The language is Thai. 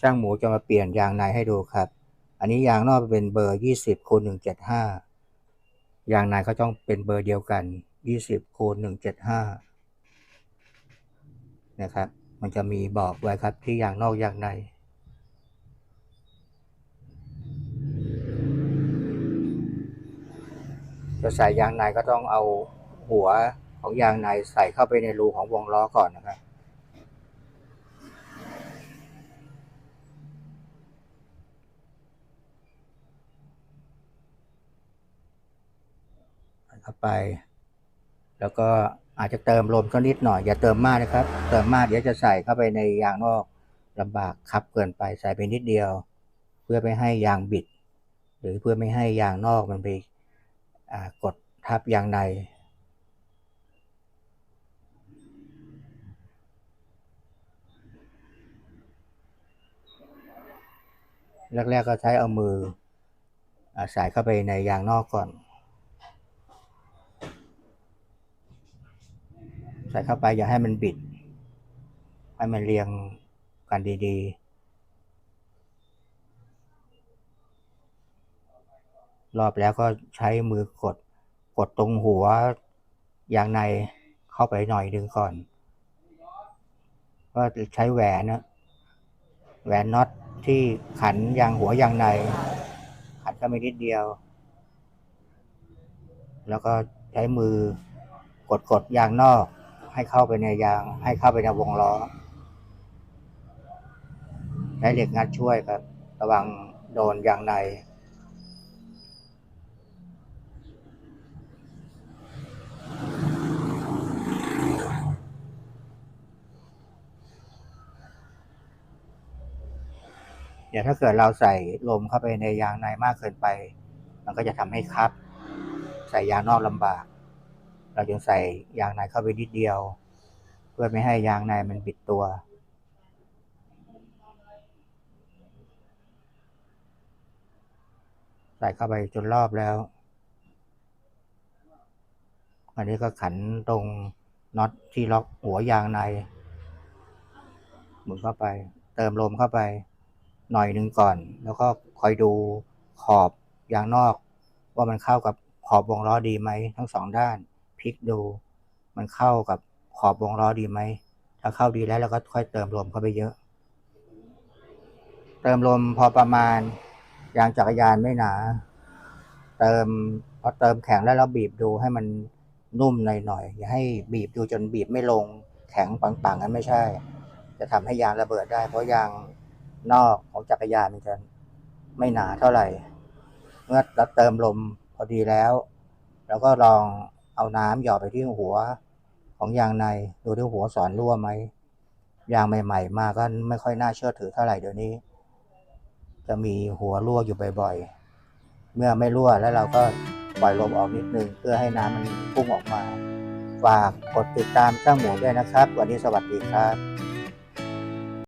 ช่างหมูจะมาเปลี่ยนยางในให้ดูครับ อันนี้ยางนอกเป็นเบอร์ยี่สิบคูณหนึ่งเจ็ดห้ายางในก็ต้องเป็นเบอร์เดียวกันยี่สิบคูณหนึ่งเจ็ดห้านะครับ มันจะมีบอกไว้ครับที่ยางนอกยางใน จะใส่ยางในก็ต้องเอาหัวของยางในใส่เข้าไปในรูของวงล้อก่อนนะครับ เข้าไป แล้วก็อาจจะเติมลมสักนิดหน่อย อย่าเติมมากนะครับ เติมมากเดี๋ยวจะใส่เข้าไปในยางนอกลำบากคับเกินไปใส่ไปนิดเดียว เพื่อไม่ให้ยางบิด หรือเพื่อไม่ให้ยางนอกมันไปกดทับยางในแรกๆก็ใช้เอามืออาใส่เข้าไปในยางนอกก่อน ใส่เข้าไปอย่าให้มันบิด ให้มันเรียงกันดีๆ รอบแล้วก็ใช้มือกด กดตรงหัวยางในเข้าไปหน่อยดึงก่อน ก็ใช้แหวนนะแหวนน็อตที่ขันยางหัวยางใน ขันเข้าไปนิดเดียว แล้วก็ใช้มือกดกดยางนอก ให้เข้าไปในยาง ให้เข้าไปในวงล้อใช้เหล็กงัดช่วยครับ ระวังโดนยางใน เดี๋ยวถ้าเกิดเราใส่ลมเข้าไปในยางในมากเกินไป มันก็จะทำให้คับ ใส่ยางนอกลำบาก เราจึงใส่ยางในเข้าไปนิดเดียว เพื่อไม่ให้ยางในมันบิดตัว ใส่เข้าไปจนรอบแล้ว อันนี้ก็ขันตรงน็อตที่ล็อกหัวยางในหมุนเข้าไป เติมลมเข้าไป หน่อยหนึ่งก่อน แล้วก็คอยดูขอบยางนอก ว่ามันเข้ากับขอบวงล้อดีไหมทั้งสองด้าน พลิกดู มันเข้ากับขอบวงล้อดีไหม ถ้าเข้าดีแล้วเราก็ค่อยเติมลมเข้าไปเยอะ เติมลมพอประมาณยางจักรยานไม่หนา เติมพอเติมแข็งแล้วเราบีบดูให้มันนุ่มหน่อยๆอย่าให้บีบดูจนบีบไม่ลงแข็งปังๆนั้นไม่ใช่ จะทำให้ยางระเบิดได้ เพราะยางนอกของจักรยานมันจะไม่หนาเท่าไหร่ เมื่อเราเติมลมพอดีแล้วแล้วก็ลอง เอาน้ำหยอดไปที่หัวของยางในดูที่หัวสอนรั่วไหมยางใหม่ ๆ มาก็ไม่ค่อยน่าเชื่อถือเท่าไหร่เดี๋ยวนี้ จะมีหัวรั่วอยู่บ่อยๆ เมื่อไม่รั่วแล้วเราก็ปล่อยลมออกนิดนึงเพื่อให้น้ำมันพุ่งออกมา ฝากกดติดตามช่างหมูด้วยนะครับ วันนี้สวัสดีครับ